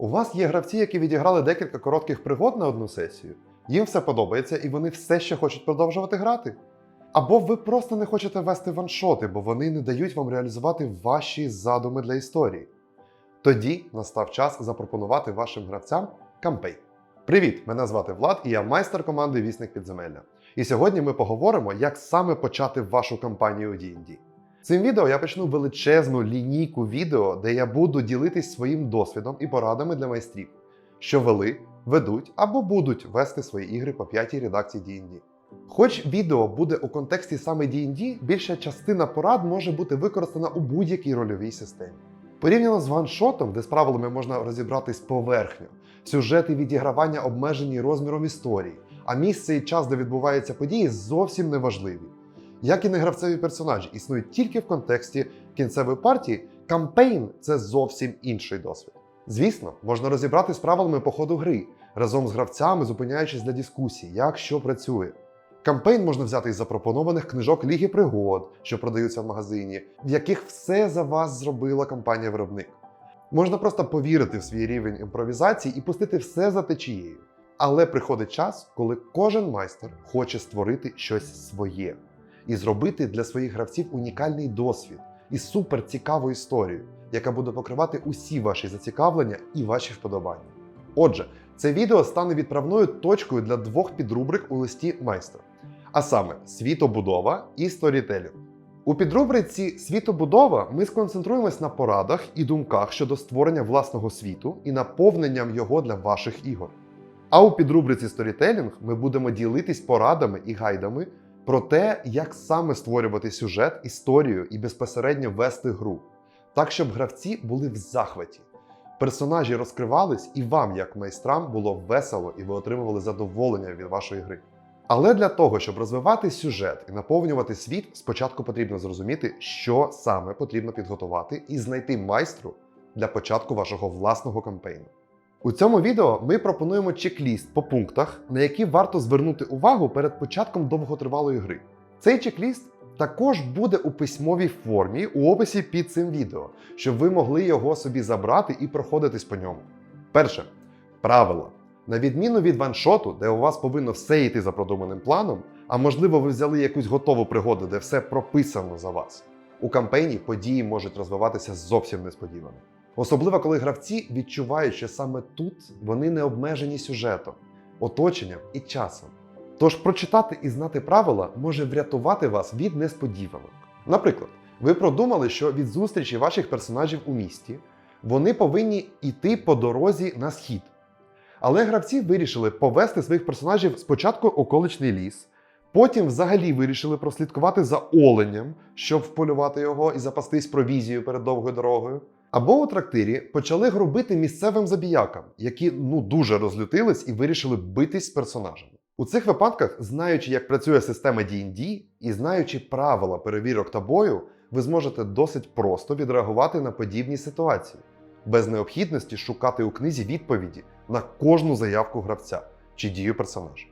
У вас є гравці, які відіграли декілька коротких пригод на одну сесію. Їм все подобається і вони все ще хочуть продовжувати грати. Або ви просто не хочете вести ваншоти, бо вони не дають вам реалізувати ваші задуми для історії. Тоді настав час запропонувати вашим гравцям кампейн. Привіт! Мене звати Влад і я майстер команди Вісник Підземелля. І сьогодні ми поговоримо, як саме почати вашу кампанію у D&D. Цим відео я почну величезну лінійку відео, де я буду ділитись своїм досвідом і порадами для майстрів, що вели, ведуть або будуть вести свої ігри по п'ятій редакції D&D. Хоч відео буде у контексті саме D&D, більша частина порад може бути використана у будь-якій рольовій системі. Порівняно з ваншотом, де з правилами можна розібратись поверхньо, сюжети відігравання обмежені розміром історії, а місце і час, де відбуваються події, зовсім не важливі. Як і не гравцеві персонажі, існують тільки в контексті кінцевої партії, кампейн це зовсім інший досвід. Звісно, можна розібрати з правилами по ходу гри, разом з гравцями, зупиняючись для дискусії, як що працює. Кампейн можна взяти із запропонованих книжок Ліги пригод, що продаються в магазині, в яких все за вас зробила компанія-виробник. Можна просто повірити в свій рівень імпровізації і пустити все за течією. Але приходить час, коли кожен майстер хоче створити щось своє і зробити для своїх гравців унікальний досвід і супер цікаву історію, яка буде покривати усі ваші зацікавлення і ваші вподобання. Отже, це відео стане відправною точкою для двох підрубрик у листі майстра, а саме світобудова і сторітелінг. У підрубриці Світобудова ми сконцентруємось на порадах і думках щодо створення власного світу і наповненням його для ваших ігор. А у підрубриці Сторітелінг ми будемо ділитись порадами і гайдами про те, як саме створювати сюжет, історію і безпосередньо вести гру, так щоб гравці були в захваті. Персонажі розкривались, і вам, як майстрам, було весело і ви отримували задоволення від вашої гри. Але для того, щоб розвивати сюжет і наповнювати світ, спочатку потрібно зрозуміти, що саме потрібно підготувати і знайти майстру для початку вашого власного кампейну. У цьому відео ми пропонуємо чек-ліст по пунктах, на які варто звернути увагу перед початком довготривалої гри. Цей чек-ліст також буде у письмовій формі у описі під цим відео, щоб ви могли його собі забрати і проходитись по ньому. Перше правила. На відміну від ваншоту, де у вас повинно все йти за продуманим планом, а можливо, ви взяли якусь готову пригоду, де все прописано за вас. У кампейні події можуть розвиватися зовсім несподівано. Особливо, коли гравці відчувають, що саме тут вони не обмежені сюжетом, оточенням і часом. Тож прочитати і знати правила може врятувати вас від несподіванок. Наприклад, ви продумали, що від зустрічі ваших персонажів у місті вони повинні йти по дорозі на схід. Але гравці вирішили повести своїх персонажів спочатку околичний ліс, потім взагалі вирішили прослідкувати за оленем, щоб вполювати його і запастись провізією перед довгою дорогою. Або у трактирі почали грубити місцевим забіякам, які ну дуже розлютились і вирішили битись з персонажами. У цих випадках, знаючи, як працює система D&D і знаючи правила перевірок та бою, ви зможете досить просто відреагувати на подібні ситуації, без необхідності шукати у книзі відповіді на кожну заявку гравця чи дію персонажа.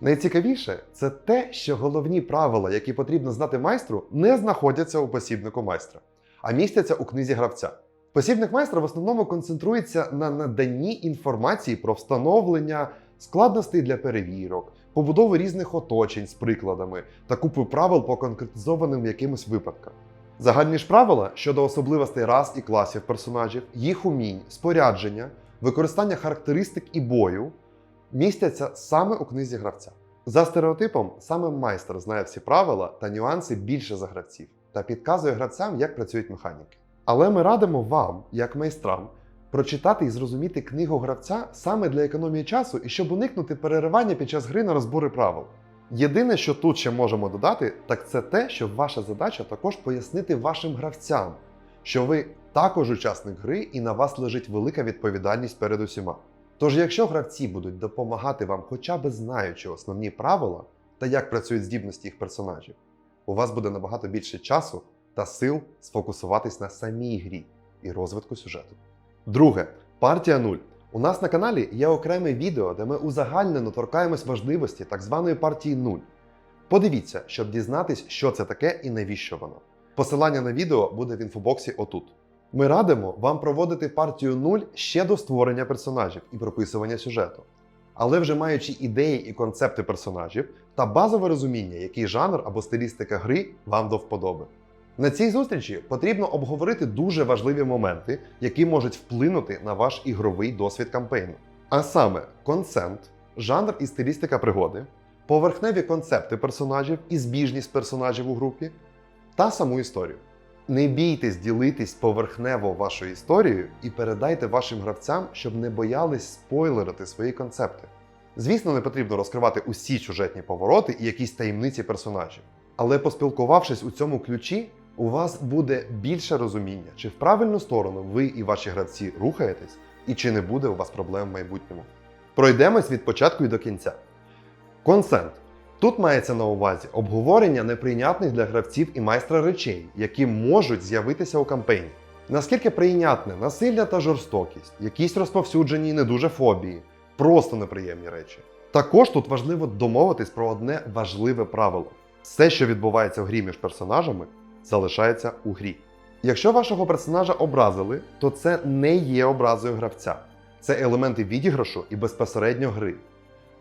Найцікавіше це те, що головні правила, які потрібно знати майстру, не знаходяться у посібнику майстра, а містяться у книзі гравця. Посібник майстра в основному концентрується на наданні інформації про встановлення складностей для перевірок, побудову різних оточень з прикладами та купу правил по конкретизованим якимось випадкам. Загальні ж правила щодо особливостей рас і класів персонажів, їх умінь, спорядження, використання характеристик і бою містяться саме у книзі гравця. За стереотипом, саме майстер знає всі правила та нюанси більше за гравців та підказує гравцям, як працюють механіки. Але ми радимо вам, як майстрам, прочитати і зрозуміти книгу гравця саме для економії часу і щоб уникнути переривання під час гри на розбори правил. Єдине, що тут ще можемо додати, так це те, що ваша задача також пояснити вашим гравцям, що ви також учасник гри і на вас лежить велика відповідальність перед усіма. Тож, якщо гравці будуть допомагати вам, хоча б знаючи основні правила та як працюють здібності їх персонажів, у вас буде набагато більше часу та сил сфокусуватись на самій грі і розвитку сюжету. Друге, партія 0. У нас на каналі є окреме відео, де ми узагальнено торкаємось важливості так званої партії 0. Подивіться, щоб дізнатись, що це таке і навіщо воно. Посилання на відео буде в інфобоксі отут. Ми радимо вам проводити партію 0 ще до створення персонажів і прописування сюжету. Але вже маючи ідеї і концепти персонажів та базове розуміння, який жанр або стилістика гри вам до вподоби. На цій зустрічі потрібно обговорити дуже важливі моменти, які можуть вплинути на ваш ігровий досвід кампейну. А саме консент, жанр і стилістика пригоди, поверхневі концепти персонажів і збіжність персонажів у групі та саму історію. Не бійтесь ділитись поверхнево вашою історією і передайте вашим гравцям, щоб не боялись спойлерити свої концепти. Звісно, не потрібно розкривати усі сюжетні повороти і якісь таємниці персонажів. Але поспілкувавшись у цьому ключі, у вас буде більше розуміння, чи в правильну сторону ви і ваші гравці рухаєтесь, і чи не буде у вас проблем в майбутньому. Пройдемось від початку і до кінця. Консент. Тут мається на увазі обговорення неприйнятних для гравців і майстра речей, які можуть з'явитися у кампейні. Наскільки прийнятне насилля та жорстокість, якісь розповсюджені і не дуже фобії, просто неприємні речі. Також тут важливо домовитись про одне важливе правило: все, що відбувається в грі між персонажами, залишається у грі. Якщо вашого персонажа образили, то це не є образою гравця. Це елементи відіграшу і безпосередньо гри.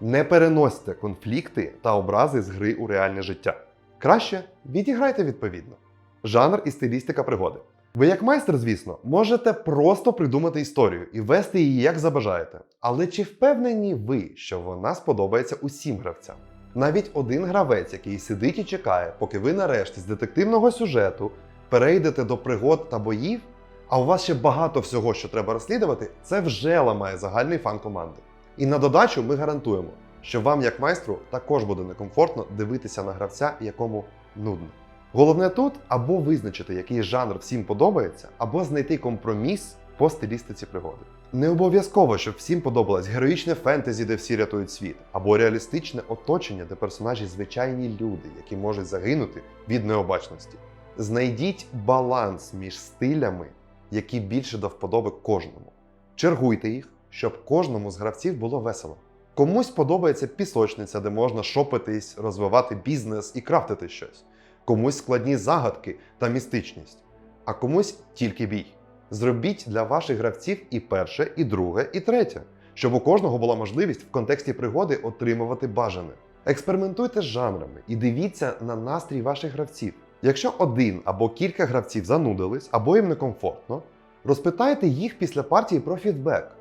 Не переносьте конфлікти та образи з гри у реальне життя. Краще відіграйте відповідно. Жанр і стилістика пригоди. Ви, як майстер, звісно, можете просто придумати історію і вести її як забажаєте. Але чи впевнені ви, що вона сподобається усім гравцям? Навіть один гравець, який сидить і чекає, поки ви нарешті з детективного сюжету перейдете до пригод та боїв, а у вас ще багато всього, що треба розслідувати, це вже ламає загальний фан команди. І на додачу ми гарантуємо, що вам, як майстру, також буде некомфортно дивитися на гравця, якому нудно. Головне тут або визначити, який жанр всім подобається, або знайти компроміс по стилістиці пригоди. Не обов'язково, щоб всім подобалось героїчне фентезі, де всі рятують світ, або реалістичне оточення, де персонажі звичайні люди, які можуть загинути від необачності. Знайдіть баланс між стилями, які більше до вподоби кожному. Чергуйте їх, щоб кожному з гравців було весело. Комусь подобається пісочниця, де можна шопитись, розвивати бізнес і крафтити щось. Комусь складні загадки та містичність, а комусь тільки бій. Зробіть для ваших гравців і перше, і друге, і третє, щоб у кожного була можливість в контексті пригоди отримувати бажане. Експериментуйте з жанрами і дивіться на настрій ваших гравців. Якщо один або кілька гравців занудились або їм некомфортно, розпитайте їх після партії про фідбек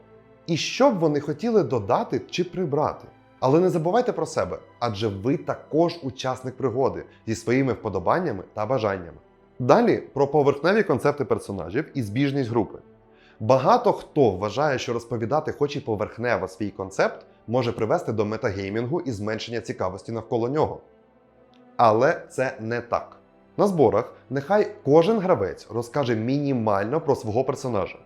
і що б вони хотіли додати чи прибрати. Але не забувайте про себе, адже ви також учасник пригоди зі своїми вподобаннями та бажаннями. Далі про поверхневі концепти персонажів і збіжність групи. Багато хто вважає, що розповідати, хоч і поверхнево свій концепт, може привести до метагеймінгу і зменшення цікавості навколо нього. Але це не так. На зборах нехай кожен гравець розкаже мінімально про свого персонажа: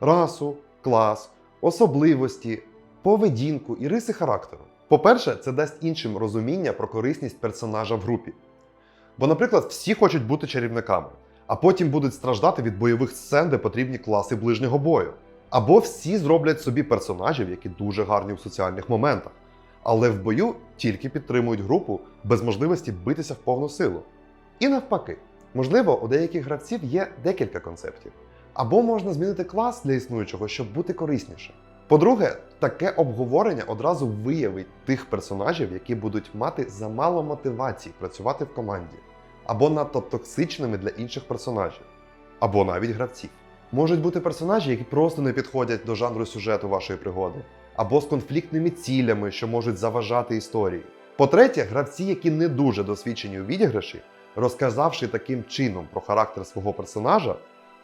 расу, клас, особливості, поведінку і риси характеру. По-перше, це дасть іншим розуміння про корисність персонажа в групі. Бо, наприклад, всі хочуть бути чарівниками, а потім будуть страждати від бойових сцен, де потрібні класи ближнього бою. Або всі зроблять собі персонажів, які дуже гарні в соціальних моментах, але в бою тільки підтримують групу без можливості битися в повну силу. І навпаки, можливо, у деяких гравців є декілька концептів. Або можна змінити клас для існуючого, щоб бути корисніше. По-друге, таке обговорення одразу виявить тих персонажів, які будуть мати замало мотивації працювати в команді, або надто токсичними для інших персонажів, або навіть гравців. Можуть бути персонажі, які просто не підходять до жанру сюжету вашої пригоди, або з конфліктними цілями, що можуть заважати історії. По-третє, гравці, які не дуже досвідчені у відіграші, розказавши таким чином про характер свого персонажа,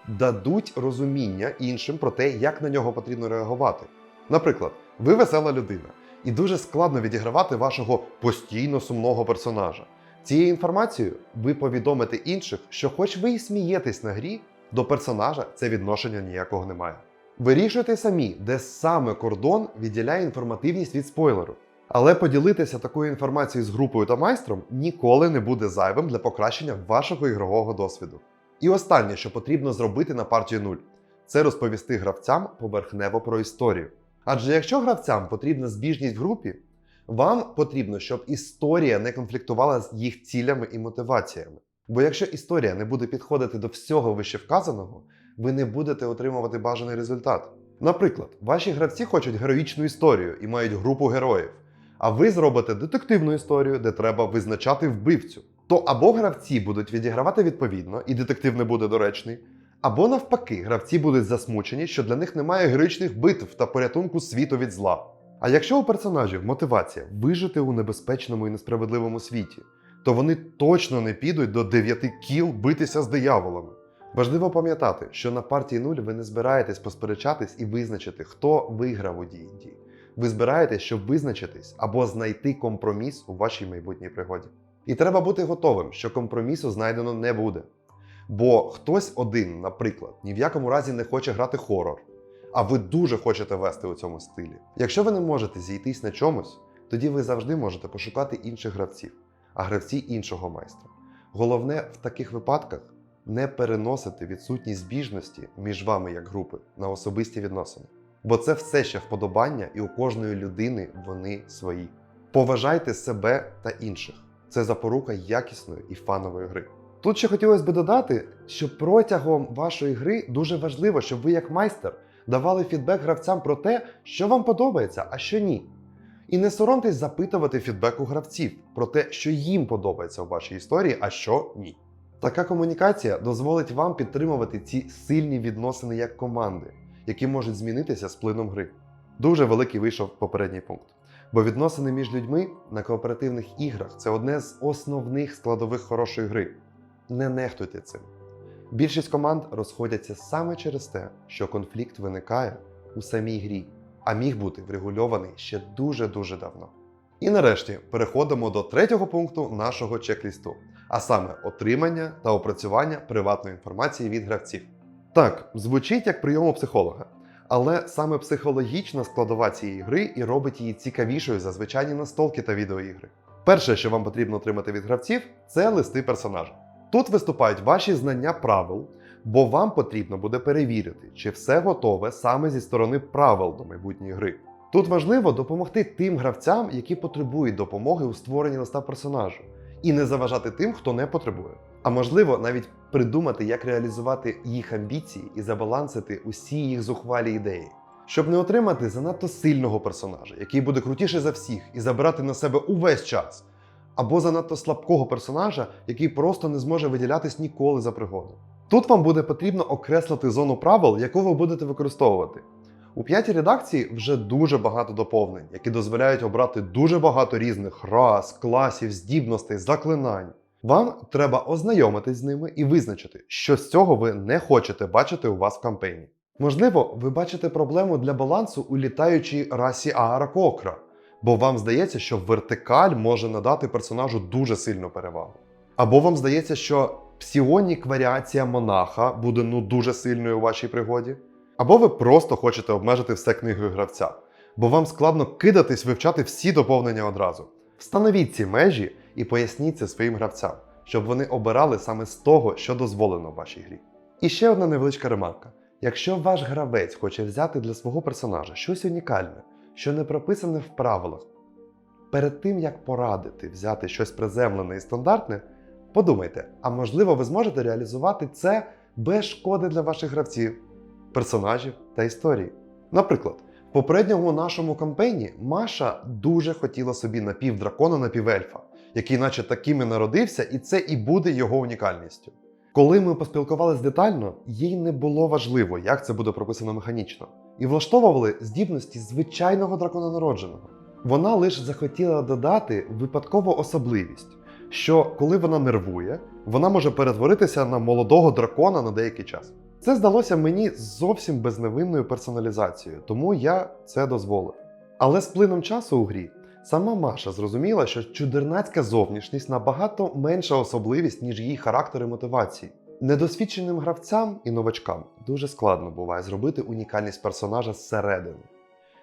дадуть розуміння іншим про те, як на нього потрібно реагувати. Наприклад, ви весела людина, і дуже складно відігравати вашого постійно сумного персонажа. Цією інформацією ви повідомите інших, що, хоч ви і смієтесь на грі, до персонажа це відношення ніякого немає. Вирішуйте самі, де саме кордон відділяє інформативність від спойлеру. Але поділитися такою інформацією з групою та майстром ніколи не буде зайвим для покращення вашого ігрового досвіду. І останнє, що потрібно зробити на партію 0, це розповісти гравцям поверхнево про історію. Адже якщо гравцям потрібна збіжність в групі, вам потрібно, щоб історія не конфліктувала з їх цілями і мотиваціями. Бо якщо історія не буде підходити до всього вищевказаного, ви не будете отримувати бажаний результат. Наприклад, ваші гравці хочуть героїчну історію і мають групу героїв, а ви зробите детективну історію, де треба визначати вбивцю. То або гравці будуть відігравати відповідно, і детектив не буде доречний, або навпаки, гравці будуть засмучені, що для них немає героїчних битв та порятунку світу від зла. А якщо у персонажів мотивація вижити у небезпечному і несправедливому світі, то вони точно не підуть до дев'яти кіл битися з дияволами. Важливо пам'ятати, що на партії 0 ви не збираєтесь посперечатись і визначити, хто виграв у D&D. Ви збираєтесь, щоб визначитись або знайти компроміс у вашій майбутній пригоді. І треба бути готовим, що компромісу знайдено не буде. Бо хтось один, наприклад, ні в якому разі не хоче грати хорор, а ви дуже хочете вести у цьому стилі. Якщо ви не можете зійтись на чомусь, тоді ви завжди можете пошукати інших гравців, а гравці іншого майстра. Головне в таких випадках не переносити відсутність збіжності між вами як групи на особисті відносини. Бо це все ще вподобання, і у кожної людини вони свої. Поважайте себе та інших. Це запорука якісної і фанової гри. Тут ще хотілося би додати, що протягом вашої гри дуже важливо, щоб ви, як майстер, давали фідбек гравцям про те, що вам подобається, а що ні. І не соромтесь запитувати фідбек у гравців про те, що їм подобається у вашій історії, а що ні. Така комунікація дозволить вам підтримувати ці сильні відносини як команди, які можуть змінитися з плином гри. Дуже великий вийшов попередній пункт. Бо відносини між людьми на кооперативних іграх це одне з основних складових хорошої гри. Не нехтуйте цим. Більшість команд розходяться саме через те, що конфлікт виникає у самій грі, а міг бути врегульований ще дуже-дуже давно. І нарешті переходимо до третього пункту нашого чек-лісту, а саме отримання та опрацювання приватної інформації від гравців. Так, звучить як прийом у психолога, але саме психологічна складова цієї гри і робить її цікавішою за звичайні настолки та відеоігри. Перше, що вам потрібно отримати від гравців, це листи персонажа. Тут виступають ваші знання правил, бо вам потрібно буде перевірити, чи все готове саме зі сторони правил до майбутньої гри. Тут важливо допомогти тим гравцям, які потребують допомоги у створенні листа персонажу, і не заважати тим, хто не потребує. А можливо, навіть придумати, як реалізувати їх амбіції і забалансити усі їх зухвалі ідеї, щоб не отримати занадто сильного персонажа, який буде крутіший за всіх і забирати на себе увесь час, або занадто слабкого персонажа, який просто не зможе виділятись ніколи за пригоду. Тут вам буде потрібно окреслити зону правил, яку ви будете використовувати. У п'ятій редакції вже дуже багато доповнень, які дозволяють обрати дуже багато різних рас, класів, здібностей, заклинань. Вам треба ознайомитись з ними і визначити, що з цього ви не хочете бачити у вас в кампейні. Можливо, ви бачите проблему для балансу у літаючій расі Ааракокра, бо вам здається, що вертикаль може надати персонажу дуже сильну перевагу. Або вам здається, що псіонік варіація монаха буде ну дуже сильною у вашій пригоді. Або ви просто хочете обмежити все книгою гравця, бо вам складно кидатись вивчати всі доповнення одразу. Встановіть ці межі і поясніть це своїм гравцям, щоб вони обирали саме з того, що дозволено в вашій грі. І ще одна невеличка ремарка: якщо ваш гравець хоче взяти для свого персонажа щось унікальне, що не прописане в правилах, перед тим як порадити взяти щось приземлене і стандартне, подумайте, а можливо, ви зможете реалізувати це без шкоди для ваших гравців персонажів та історії. Наприклад, в попередньому нашому кампейні Маша дуже хотіла собі напівдракона напівельфа, який, наче таким і народився, і це і буде його унікальністю. Коли ми поспілкувалися детально, їй не було важливо, як це буде прописано механічно, і влаштовували здібності звичайного дракона народженого. Вона лише захотіла додати випадкову особливість, що коли вона нервує, вона може перетворитися на молодого дракона на деякий час. Це здалося мені зовсім безневинною персоналізацією, тому я це дозволив. Але з плином часу у грі сама Маша зрозуміла, що чудернацька зовнішність набагато менша особливість, ніж її характер і мотивації. Недосвідченим гравцям і новачкам дуже складно буває зробити унікальність персонажа зсередини,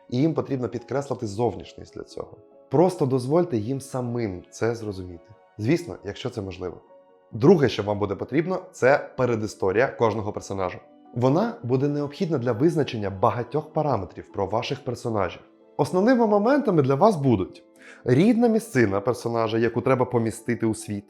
і їм потрібно підкреслити зовнішність для цього. Просто дозвольте їм самим це зрозуміти. Звісно, якщо це можливо. Друге, що вам буде потрібно, це передісторія кожного персонажа. Вона буде необхідна для визначення багатьох параметрів про ваших персонажів. Основними моментами для вас будуть. Рідна місцина персонажа, яку треба помістити у світ,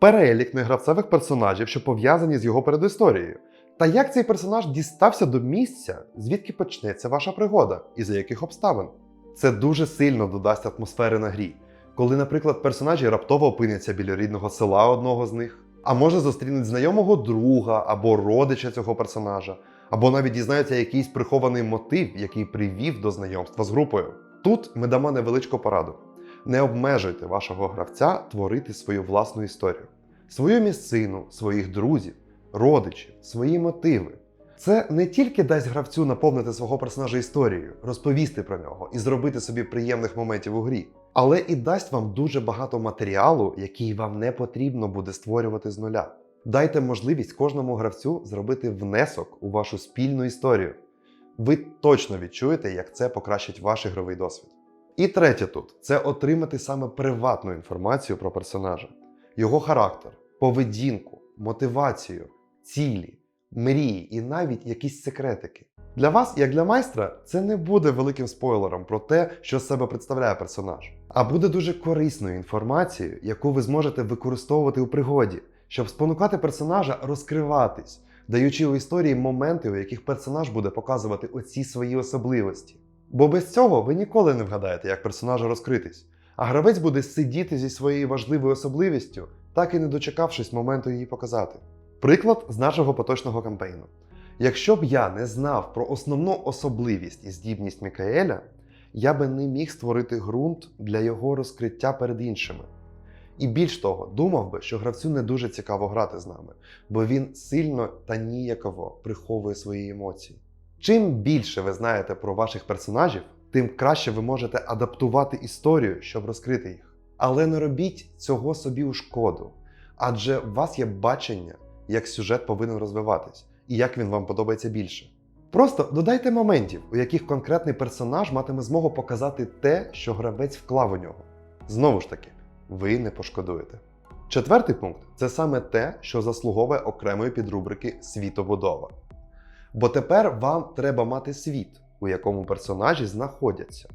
перелік негравцевих персонажів, що пов'язані з його передісторією, Та як цей персонаж дістався до місця, звідки почнеться ваша пригода і за яких обставин? Це дуже сильно додасть атмосфери на грі, коли, наприклад, персонажі раптово опиняться біля рідного села одного з них, а може зустрінуть знайомого друга або родича цього персонажа, або навіть дізнаються якийсь прихований мотив, який привів до знайомства з групою. Тут ми дамо невеличку пораду. Не обмежуйте вашого гравця творити свою власну історію, свою місцину, своїх друзів, родичів, свої мотиви. Це не тільки дасть гравцю наповнити свого персонажа історією, розповісти про нього і зробити собі приємних моментів у грі, але і дасть вам дуже багато матеріалу, який вам не потрібно буде створювати з нуля. Дайте можливість кожному гравцю зробити внесок у вашу спільну історію. Ви точно відчуєте, як це покращить ваш ігровий досвід. І третє тут це отримати саме приватну інформацію про персонажа, його характер, поведінку, мотивацію, цілі, мрії і навіть якісь секретики. Для вас, як для майстра, це не буде великим спойлером про те, що з себе представляє персонаж, а буде дуже корисною інформацією, яку ви зможете використовувати у пригоді, щоб спонукати персонажа розкриватись, даючи у історії моменти, у яких персонаж буде показувати оці свої особливості. Бо без цього ви ніколи не вгадаєте, як персонажа розкритись, а гравець буде сидіти зі своєю важливою особливістю, так і не дочекавшись моменту її показати. Приклад з нашого поточного кампейну. Якщо б я не знав про основну особливість і здібність Мікаеля, я би не міг створити ґрунт для його розкриття перед іншими. І більш того, думав би, що гравцю не дуже цікаво грати з нами, бо він сильно та ніяково приховує свої емоції. Чим більше ви знаєте про ваших персонажів, тим краще ви можете адаптувати історію, щоб розкрити їх. Але не робіть цього собі у шкоду, адже у вас є бачення, як сюжет повинен розвиватись і як він вам подобається більше. Просто додайте моментів, у яких конкретний персонаж матиме змогу показати те, що гравець вклав у нього. Знову ж таки, ви не пошкодуєте. Четвертий пункт це саме те, що заслуговує окремої підрубрики світобудова. Бо тепер вам треба мати світ, у якому персонажі знаходяться.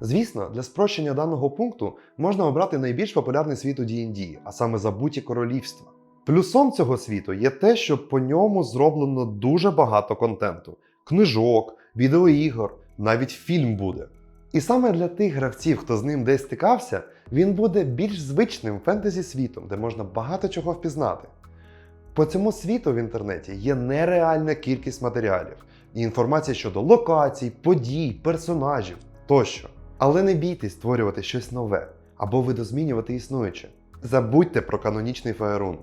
Звісно, для спрощення даного пункту можна обрати найбільш популярний світ у D&D, а саме забуті королівства. Плюсом цього світу є те, що по ньому зроблено дуже багато контенту: книжок, відеоігор, навіть фільм буде. І саме для тих гравців, хто з ним десь стикався, він буде більш звичним фентезі світом, де можна багато чого впізнати. По цьому світу в інтернеті є нереальна кількість матеріалів і інформація щодо локацій, подій, персонажів тощо. Але не бійтесь створювати щось нове або видозмінювати існуюче. Забудьте про канонічний фаерун.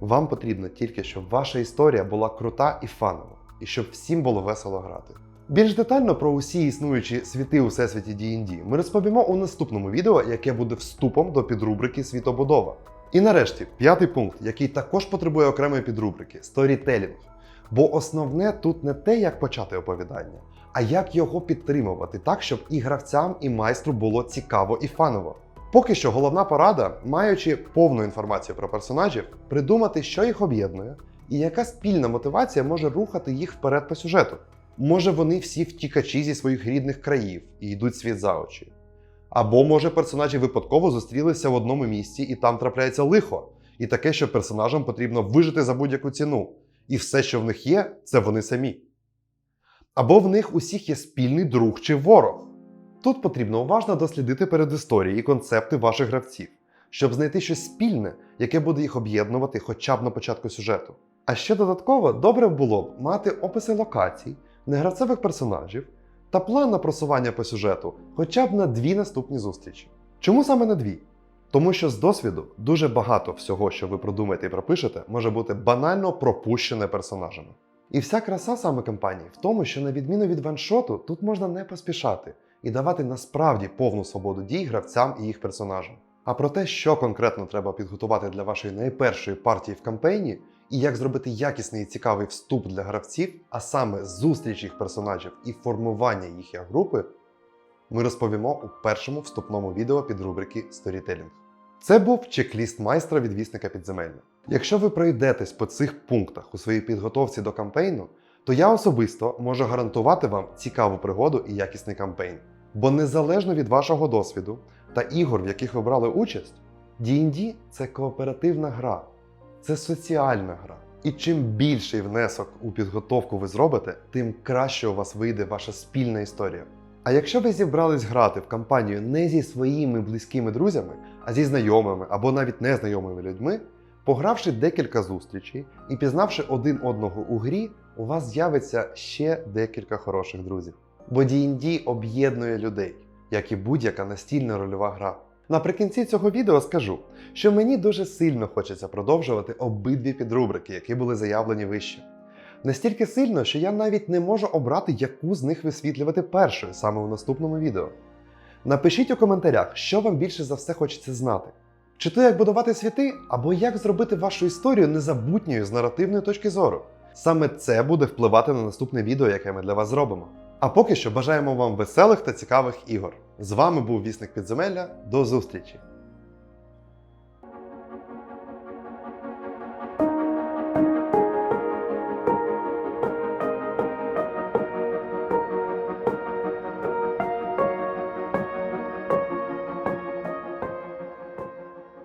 Вам потрібно тільки, щоб ваша історія була крута і фанова, і щоб всім було весело грати. Більш детально про усі існуючі світи у всесвіті D&D ми розповімо у наступному відео, яке буде вступом до підрубрики Світобудова. І нарешті, п'ятий пункт, який також потребує окремої підрубрики сторітелінг. Бо основне тут не те, як почати оповідання, а як його підтримувати так, щоб і гравцям, і майстру було цікаво і фаново. Поки що головна порада, маючи повну інформацію про персонажів, придумати, що їх об'єднує, і яка спільна мотивація може рухати їх вперед по сюжету. Може, вони всі втікачі зі своїх рідних країв і йдуть світ за очі. Або може персонажі випадково зустрілися в одному місці і там трапляється лихо, і таке, що персонажам потрібно вижити за будь-яку ціну, і все, що в них є, це вони самі. Або в них усіх є спільний друг чи ворог. Тут потрібно уважно дослідити передісторії і концепти ваших гравців, щоб знайти щось спільне, яке буде їх об'єднувати хоча б на початку сюжету. А ще додатково добре було б мати описи локацій, негравцевих персонажів та план на просування по сюжету хоча б на дві наступні зустрічі. Чому саме на дві? Тому що з досвіду дуже багато всього, що ви продумаєте і пропишете, може бути банально пропущене персонажами. І вся краса саме кампанії в тому, що на відміну від ваншоту, тут можна не поспішати і давати насправді повну свободу дій гравцям і їх персонажам. А про те, що конкретно треба підготувати для вашої найпершої партії в кампейні, і як зробити якісний і цікавий вступ для гравців, а саме зустріч їх персонажів і формування їх як групи, ми розповімо у першому вступному відео під рубрики Storytelling. Це був чек-ліст майстра відвісника підземелля. Якщо ви пройдетесь по цих пунктах у своїй підготовці до кампейну, то я особисто можу гарантувати вам цікаву пригоду і якісний кампейн. Бо незалежно від вашого досвіду та ігор, в яких ви брали участь, D&D – це кооперативна гра, це соціальна гра, І чим більший внесок у підготовку ви зробите, тим краще у вас вийде ваша спільна історія. А якщо ви зібрались грати в кампанію не зі своїми близькими друзями, а зі знайомими або навіть незнайомими людьми, погравши декілька зустрічей і пізнавши один одного у грі, у вас з'явиться ще декілька хороших друзів. Бо D&D об'єднує людей, як і будь-яка настільна рольова гра. Наприкінці цього відео скажу, що мені дуже сильно хочеться продовжувати обидві підрубрики, які були заявлені вище. Настільки сильно, що я навіть не можу обрати, яку з них висвітлювати першою саме у наступному відео. Напишіть у коментарях, що вам більше за все хочеться знати. Чи то як будувати світи, або як зробити вашу історію незабутньою з наративної точки зору. Саме це буде впливати на наступне відео, яке ми для вас зробимо. А поки що бажаємо вам веселих та цікавих ігор. З вами був Вісник Підземелля. До зустрічі!